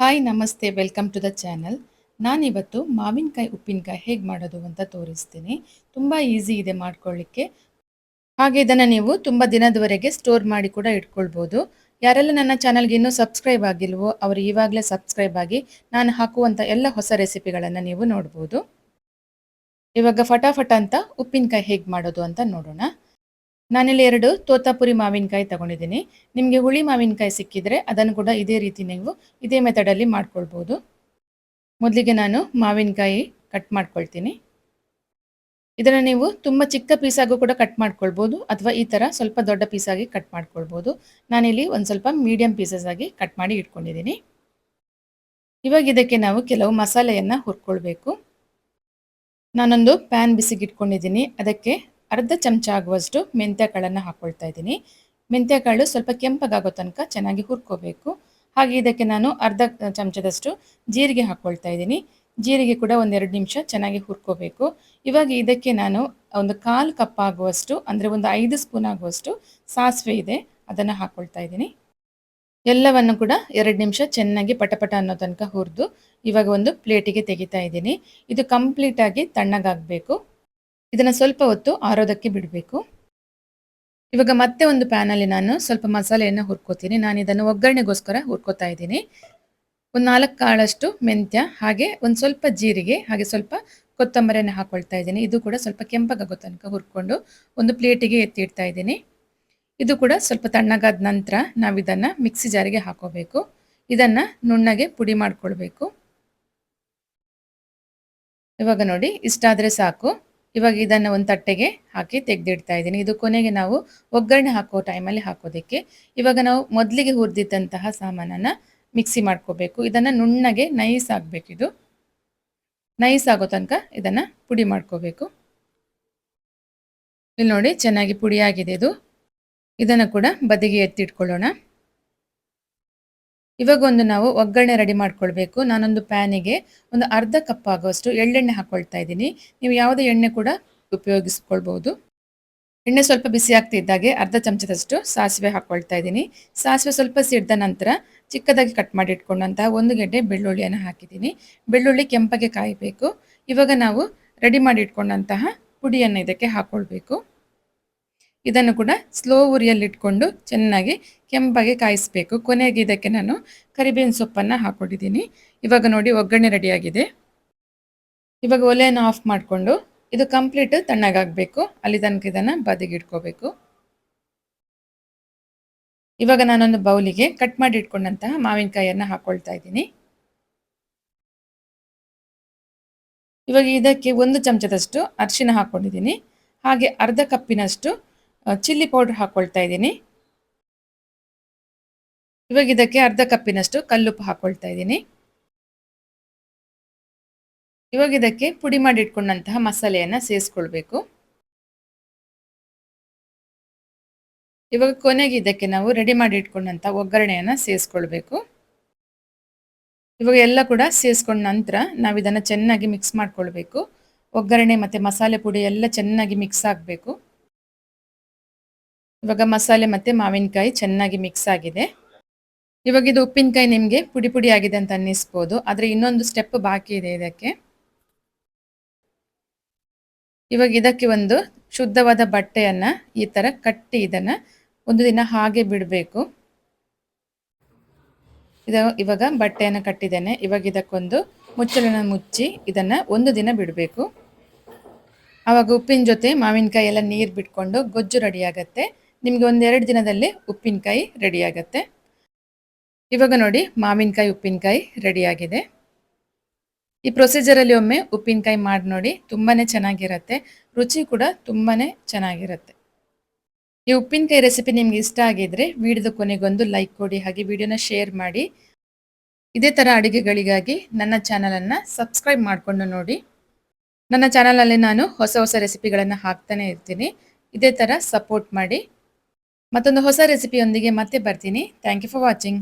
Hi ನಮಸ್ತೆ welcome to the channel ನಾನಿವತ್ತು ಮಾವಿನಕಾಯಿ ಉಪ್ಪಿನಕಾಯಿ ಹೇಗೆ ಮಾಡೋದು ಅಂತ ತೋರಿಸ್ತೀನಿ. ತುಂಬ ಈಸಿ ಇದೆ ಮಾಡ್ಕೊಳ್ಳಿಕ್ಕೆ ಹಾಗೆ ಇದನ್ನು ನೀವು ತುಂಬ ದಿನದವರೆಗೆ ಸ್ಟೋರ್ ಮಾಡಿ ಕೂಡ ಇಟ್ಕೊಳ್ಬೋದು. ಯಾರೆಲ್ಲ ನನ್ನ ಚಾನಲ್ಗೆ ಇನ್ನೂ ಸಬ್ಸ್ಕ್ರೈಬ್ ಆಗಿಲ್ವೋ, ಅವರು ಈವಾಗಲೇ ಸಬ್ಸ್ಕ್ರೈಬ್ ಆಗಿ ನಾನು ಹಾಕುವಂಥ ಎಲ್ಲ ಹೊಸ ರೆಸಿಪಿಗಳನ್ನು ನೀವು ನೋಡ್ಬೋದು. ಇವಾಗ ಫಟಾಫಟ ಅಂತ ಉಪ್ಪಿನಕಾಯಿ ಹೇಗೆ ಮಾಡೋದು ಅಂತ ನೋಡೋಣ. ನಾನಿಲ್ಲಿ ಎರಡು ತೋತಾಪುರಿ ಮಾವಿನಕಾಯಿ ತಗೊಂಡಿದ್ದೀನಿ. ನಿಮಗೆ ಹುಳಿ ಮಾವಿನಕಾಯಿ ಸಿಕ್ಕಿದ್ರೆ ಅದನ್ನು ಕೂಡ ಇದೇ ರೀತಿ ನೀವು ಇದೇ ಮೆಥಡಲ್ಲಿ ಮಾಡ್ಕೊಳ್ಬೋದು. ಮೊದಲಿಗೆ ನಾನು ಮಾವಿನಕಾಯಿ ಕಟ್ ಮಾಡ್ಕೊಳ್ತೀನಿ. ಇದನ್ನು ನೀವು ತುಂಬ ಚಿಕ್ಕ ಪೀಸಾಗೂ ಕೂಡ ಕಟ್ ಮಾಡ್ಕೊಳ್ಬೋದು ಅಥವಾ ಈ ಥರ ಸ್ವಲ್ಪ ದೊಡ್ಡ ಪೀಸಾಗಿ ಕಟ್ ಮಾಡ್ಕೊಳ್ಬೋದು. ನಾನಿಲ್ಲಿ ಒಂದು ಸ್ವಲ್ಪ ಮೀಡಿಯಂ ಪೀಸಸ್ ಆಗಿ ಕಟ್ ಮಾಡಿ ಇಟ್ಕೊಂಡಿದ್ದೀನಿ. ಇವಾಗ ಇದಕ್ಕೆ ನಾವು ಕೆಲವು ಮಸಾಲೆಯನ್ನು ಹುರ್ಕೊಳ್ಬೇಕು. ನಾನೊಂದು ಪ್ಯಾನ್ ಬಿಸಿಗಿಟ್ಕೊಂಡಿದ್ದೀನಿ. ಅದಕ್ಕೆ ಅರ್ಧ ಚಮಚ ಆಗುವಷ್ಟು ಮೆಂತ್ಯಕಾಳನ್ನು ಹಾಕ್ಕೊಳ್ತಾ ಇದ್ದೀನಿ. ಮೆಂತ್ಯಕಾಳು ಸ್ವಲ್ಪ ಕೆಂಪಗಾಗೋ ತನಕ ಚೆನ್ನಾಗಿ ಹುರ್ಕೋಬೇಕು. ಹಾಗೆ ಇದಕ್ಕೆ ನಾನು ಅರ್ಧ ಚಮಚದಷ್ಟು ಜೀರಿಗೆ ಹಾಕ್ಕೊಳ್ತಾ ಇದ್ದೀನಿ. ಜೀರಿಗೆ ಕೂಡ ಒಂದೆರಡು ನಿಮಿಷ ಚೆನ್ನಾಗಿ ಹುರ್ಕೋಬೇಕು. ಇವಾಗ ಇದಕ್ಕೆ ನಾನು ಒಂದು ಕಾಲು ಕಪ್ ಆಗುವಷ್ಟು, ಅಂದರೆ ಒಂದು ಐದು ಸ್ಪೂನ್ ಆಗುವಷ್ಟು ಸಾಸಿವೆ ಇದೆ, ಅದನ್ನು ಹಾಕ್ಕೊಳ್ತಾ ಇದ್ದೀನಿ. ಎಲ್ಲವನ್ನು ಕೂಡ ಎರಡು ನಿಮಿಷ ಚೆನ್ನಾಗಿ ಪಟಪಟ ಅನ್ನೋ ತನಕ ಹುರಿದು ಇವಾಗ ಒಂದು ಪ್ಲೇಟಿಗೆ ತೆಗಿತಾ ಇದ್ದೀನಿ. ಇದು ಕಂಪ್ಲೀಟಾಗಿ ತಣ್ಣಗಾಗಬೇಕು. ಇದನ್ನು ಸ್ವಲ್ಪ ಹೊತ್ತು ಆರೋದಕ್ಕೆ ಬಿಡಬೇಕು. ಇವಾಗ ಮತ್ತೆ ಒಂದು ಪ್ಯಾನಲ್ಲಿ ನಾನು ಸ್ವಲ್ಪ ಮಸಾಲೆಯನ್ನು ಹುರ್ಕೋತೀನಿ. ನಾನು ಇದನ್ನು ಒಗ್ಗರಣೆಗೋಸ್ಕರ ಹುರ್ಕೋತಾ ಇದ್ದೀನಿ. ಒಂದು ನಾಲ್ಕು ಕಾಳಷ್ಟು ಮೆಂತ್ಯ, ಹಾಗೆ ಒಂದು ಸ್ವಲ್ಪ ಜೀರಿಗೆ, ಹಾಗೆ ಸ್ವಲ್ಪ ಕೊತ್ತಂಬರಿಯನ್ನು ಹಾಕ್ಕೊಳ್ತಾ ಇದ್ದೀನಿ. ಇದು ಕೂಡ ಸ್ವಲ್ಪ ಕೆಂಪಗಾಗೋ ತನಕ ಹುರ್ಕೊಂಡು ಒಂದು ಪ್ಲೇಟಿಗೆ ಎತ್ತಿಡ್ತಾ ಇದ್ದೀನಿ. ಇದು ಕೂಡ ಸ್ವಲ್ಪ ತಣ್ಣಗಾದ ನಂತರ ನಾವು ಇದನ್ನು ಮಿಕ್ಸಿ ಜಾರಿಗೆ ಹಾಕೋಬೇಕು. ಇದನ್ನು ನುಣ್ಣಗೆ ಪುಡಿ ಮಾಡಿಕೊಳ್ಬೇಕು. ಇವಾಗ ನೋಡಿ, ಇಷ್ಟಾದರೆ ಸಾಕು. ಇವಾಗ ಇದನ್ನು ಒಂದು ತಟ್ಟೆಗೆ ಹಾಕಿ ತೆಗೆದಿಡ್ತಾ ಇದ್ದೀನಿ. ಇದು ಕೊನೆಗೆ ನಾವು ಒಗ್ಗರಣೆ ಹಾಕೋ ಟೈಮಲ್ಲಿ ಹಾಕೋದಕ್ಕೆ. ಇವಾಗ ನಾವು ಮೊದಲಿಗೆ ಹುರಿದಿದ್ದಂತಹ ಸಾಮಾನನ್ನು ಮಿಕ್ಸಿ ಮಾಡ್ಕೋಬೇಕು. ಇದನ್ನು ನುಣ್ಣಗೆ ನೈಸ್ ಆಗಬೇಕು ಇದು. ನೈಸ್ ಆಗೋ ತನಕ ಇದನ್ನು ಪುಡಿ ಮಾಡ್ಕೋಬೇಕು. ಇಲ್ಲಿ ನೋಡಿ ಚೆನ್ನಾಗಿ ಪುಡಿಯಾಗಿದೆ ಇದು. ಇದನ್ನು ಕೂಡ ಬದಿಗೆ ಎತ್ತಿಟ್ಕೊಳ್ಳೋಣ. ಇವಾಗ ಒಂದು ನಾವು ಒಗ್ಗರಣೆ ರೆಡಿ ಮಾಡ್ಕೊಳ್ಬೇಕು. ನಾನೊಂದು ಪ್ಯಾನಿಗೆ ಒಂದು ಅರ್ಧ ಕಪ್ ಆಗೋಷ್ಟು ಎಳ್ಳೆಣ್ಣೆ ಹಾಕ್ಕೊಳ್ತಾ ಇದ್ದೀನಿ. ನೀವು ಯಾವುದೇ ಎಣ್ಣೆ ಕೂಡ ಉಪಯೋಗಿಸ್ಕೊಳ್ಬಹುದು. ಎಣ್ಣೆ ಸ್ವಲ್ಪ ಬಿಸಿ ಆಗ್ತಿದ್ದಾಗೆ ಅರ್ಧ ಚಮಚದಷ್ಟು ಸಾಸಿವೆ ಹಾಕ್ಕೊಳ್ತಾ ಇದ್ದೀನಿ. ಸಾಸಿವೆ ಸ್ವಲ್ಪ ಸಿಡ್ದ ನಂತರ ಚಿಕ್ಕದಾಗಿ ಕಟ್ ಮಾಡಿ ಇಟ್ಕೊಂಡಂತಹ ಒಂದು ಗೆಡ್ಡೆ ಬೆಳ್ಳುಳ್ಳಿಯನ್ನು ಹಾಕಿದ್ದೀನಿ. ಬೆಳ್ಳುಳ್ಳಿ ಕೆಂಪಗೆ ಕಾಯಬೇಕು. ಇವಾಗ ನಾವು ರೆಡಿ ಮಾಡಿ ಇಟ್ಕೊಂಡಂತಹ ಪುಡಿಯನ್ನು ಇದಕ್ಕೆ ಹಾಕೊಳ್ಬೇಕು. ಇದನ್ನು ಕೂಡ ಸ್ಲೋ ಉರಿಯಲ್ಲಿಟ್ಕೊಂಡು ಚೆನ್ನಾಗಿ ಕೆಂಪಾಗಿ ಕಾಯಿಸಬೇಕು. ಕೊನೆಗೆ ಇದಕ್ಕೆ ನಾನು ಕರಿಬೇವಿನ ಸೊಪ್ಪನ್ನು ಹಾಕೊಂಡಿದ್ದೀನಿ ಇವಾಗ ನೋಡಿ ಒಗ್ಗರಣೆ ರೆಡಿಯಾಗಿದೆ. ಇವಾಗ ಒಲೆಯನ್ನು ಆಫ್ ಮಾಡಿಕೊಂಡು ಇದು ಕಂಪ್ಲೀಟ್ ತಣ್ಣಗಾಗಬೇಕು ಅಲ್ಲಿ ತನಕ ಇದನ್ನು ಬದಿಗಿಟ್ಕೋಬೇಕು ಇವಾಗ ನಾನೊಂದು ಬೌಲಿಗೆ ಕಟ್ ಮಾಡಿ ಇಟ್ಕೊಂಡಂತಹ ಮಾವಿನಕಾಯಿಯನ್ನು ಹಾಕೊಳ್ತಾ ಇದ್ದೀನಿ. ಇವಾಗ ಇದಕ್ಕೆ ಒಂದು ಚಮಚದಷ್ಟು ಅರಿಶಿನ ಹಾಕ್ಕೊಂಡಿದ್ದೀನಿ. ಹಾಗೆ ಅರ್ಧ ಕಪ್ಪಿನಷ್ಟು ಚಿಲ್ಲಿ ಪೌಡರ್ ಹಾಕೊಳ್ತಾ ಇದ್ದೀನಿ. ಇವಾಗ ಇದಕ್ಕೆ ಅರ್ಧ ಕಪ್ಪಿನಷ್ಟು ಕಲ್ಲುಪ್ಪು ಹಾಕೊಳ್ತಾ ಇದ್ದೀನಿ. ಇವಾಗ ಇದಕ್ಕೆ ಪುಡಿ ಮಾಡಿ ಇಟ್ಕೊಂಡಂತಹ ಮಸಾಲೆಯನ್ನು ಸೇರಿಸ್ಕೊಳ್ಬೇಕು. ಇವಾಗ ಕೊನೆಗೆ ಇದಕ್ಕೆ ನಾವು ರೆಡಿ ಮಾಡಿ ಇಟ್ಕೊಂಡಂಥ ಒಗ್ಗರಣೆಯನ್ನು ಸೇರಿಸ್ಕೊಳ್ಬೇಕು. ಇವಾಗ ಎಲ್ಲ ಕೂಡ ಸೇರಿಸ್ಕೊಂಡ ನಂತರ ನಾವು ಇದನ್ನು ಚೆನ್ನಾಗಿ ಮಿಕ್ಸ್ ಮಾಡ್ಕೊಳ್ಬೇಕು. ಒಗ್ಗರಣೆ ಮತ್ತು ಮಸಾಲೆ ಪುಡಿ ಎಲ್ಲ ಚೆನ್ನಾಗಿ ಮಿಕ್ಸ್ ಆಗಬೇಕು. ಇವಾಗ ಮಸಾಲೆ ಮತ್ತು ಮಾವಿನಕಾಯಿ ಚೆನ್ನಾಗಿ ಮಿಕ್ಸ್ ಆಗಿದೆ. ಇವಾಗ ಇದು ಉಪ್ಪಿನಕಾಯಿ ನಿಮಗೆ ಪುಡಿ ಪುಡಿ ಆಗಿದೆ ಅಂತ ಅನ್ನಿಸ್ಬೋದು. ಆದರೆ ಇನ್ನೊಂದು ಸ್ಟೆಪ್ ಬಾಕಿ ಇದೆ ಇದಕ್ಕೆ. ಇವಾಗ ಇದಕ್ಕೆ ಒಂದು ಶುದ್ಧವಾದ ಬಟ್ಟೆಯನ್ನು ಈ ಥರ ಕಟ್ಟಿ ಇದನ್ನು ಒಂದು ದಿನ ಹಾಗೆ ಬಿಡಬೇಕು. ಇದು ಇವಾಗ ಬಟ್ಟೆಯನ್ನು ಕಟ್ಟಿದ್ದೇನೆ. ಇವಾಗ ಇದಕ್ಕೊಂದು ಮುಚ್ಚಳನ ಮುಚ್ಚಿ ಇದನ್ನು ಒಂದು ದಿನ ಬಿಡಬೇಕು. ಆವಾಗ ಉಪ್ಪಿನ ಜೊತೆ ಮಾವಿನಕಾಯಿ ಎಲ್ಲ ನೀರು ಬಿಟ್ಕೊಂಡು ಗೊಜ್ಜು ರೆಡಿ ಆಗುತ್ತೆ. ನಿಮಗೆ ಒಂದೆರಡು ದಿನದಲ್ಲಿ ಉಪ್ಪಿನಕಾಯಿ ರೆಡಿ ಆಗುತ್ತೆ. ಇವಾಗ ನೋಡಿ ಮಾವಿನಕಾಯಿ ಉಪ್ಪಿನಕಾಯಿ ರೆಡಿಯಾಗಿದೆ ಈ ಪ್ರೊಸೀಜರಲ್ಲಿ ಒಮ್ಮೆ ಉಪ್ಪಿನಕಾಯಿ ಮಾಡಿ ನೋಡಿ ತುಂಬಾ ಚೆನ್ನಾಗಿರುತ್ತೆ. ರುಚಿ ಕೂಡ ತುಂಬಾ ಚೆನ್ನಾಗಿರುತ್ತೆ. ಈ ಉಪ್ಪಿನಕಾಯಿ ರೆಸಿಪಿ ನಿಮ್ಗೆ ಇಷ್ಟ ಆಗಿದ್ರೆ ವಿಡಿಯೋದ ಕೊನೆಗೊಂದು ಲೈಕ್ ಕೊಡಿ, ಹಾಗೆ ವಿಡಿಯೋನ ಶೇರ್ ಮಾಡಿ. ಇದೇ ಥರ ಅಡುಗೆಗಳಿಗಾಗಿ ನನ್ನ ಚಾನಲನ್ನು ಸಬ್ಸ್ಕ್ರೈಬ್ ಮಾಡಿಕೊಂಡು ನೋಡಿ. ನನ್ನ ಚಾನಲಲ್ಲಿ ನಾನು ಹೊಸ ಹೊಸ ರೆಸಿಪಿಗಳನ್ನು ಹಾಕ್ತಾನೆ ಇರ್ತೀನಿ. ಇದೇ ಥರ ಸಪೋರ್ಟ್ ಮಾಡಿ. ಮತ್ತೊಂದು ಹೊಸ ರೆಸಿಪಿಯೊಂದಿಗೆ ಮತ್ತೆ ಬರ್ತೀನಿ. Thank you for watching